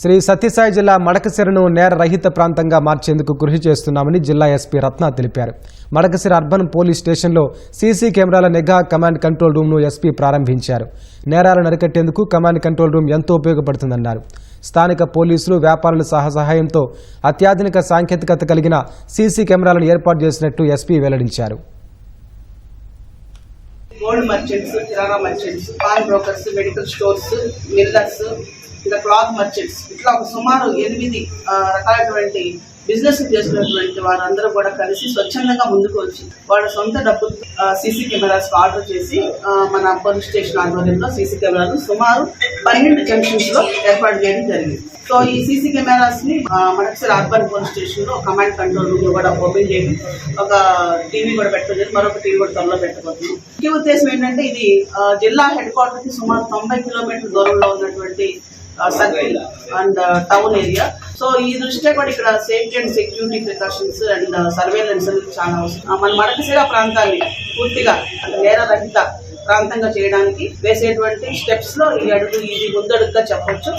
శ్రీ సత్యసాయి జిల్లా మడకసిరను నేర రహిత ప్రాంతంగా మార్చేందుకు కృషి చేస్తున్నామని జిల్లా ఎస్పీ రత్న తెలిపారు. మడకసిర అర్బన్ పోలీస్ స్టేషన్లో సీసీ కెమెరాల నిఘా కమాండ్ కంట్రోల్ రూమ్ను ఎస్పీ ప్రారంభించారు. నేరాలను అరికట్టేందుకు కమాండ్ కంట్రోల్ రూమ్ ఎంతో ఉపయోగపడుతుందన్నారు. స్థానిక పోలీసులు వ్యాపారుల సహ సహాయంతో అత్యాధునిక సాంకేతికత కలిగిన సీసీ కెమెరాలను ఏర్పాటు చేసినట్టు ఎస్పీ వెల్లడించారు. గోల్డ్ మర్చెంట్స్ కిరాణా merchants pawn brokers medical stores millers ఇంకా క్లాత్ మర్చెంట్స్. ఇట్లా ఒక సుమారు ఎనిమిది రకాలైనటువంటి బిజినెస్ చేసినటువంటి వారందరూ కూడా కలిసి స్వచ్ఛందంగా ముందుకు వచ్చి వాళ్ళ సొంత డబ్బు సీసీ కెమెరాస్ ఆర్డర్ చేసి మన పోలీస్ స్టేషన్ ఆధ్వర్యంలో సీసీ కెమెరాలు సుమారు పన్నెండు జంక్షన్స్లో ఏర్పాటు చేయడం జరిగింది. సో ఈ సీసీ కెమెరాస్ని ఆ, మనకి అర్బన్ పోలీస్ స్టేషన్లో కమాండ్ కంట్రోల్ రూమ్ కూడా ఓపెన్ చేయడం ఒక టీవీ కూడా పెట్టడం మరొక టీవీ కూడా త్వరలో పెట్టబోతున్నాం ముఖ్య ఉద్దేశం ఏంటంటే ఇది జిల్లా హెడ్ క్వార్టర్కి సుమారు తొంభై కిలోమీటర్ల దూరంలో ఉన్నటువంటి circle and town area so ఈ దృష్ట్యా కూడా ఇక్కడ safety and security precautions and surveillance అనేది చాలా అవసరం. మన మడకశిర ప్రాంతాన్ని పూర్తిగా నేర రహిత ప్రాంతంగా చేయడానికి వేసేటువంటి స్టెప్స్లో ఈ అడుగు ఇది ముందడుగుగా చెప్పొచ్చు.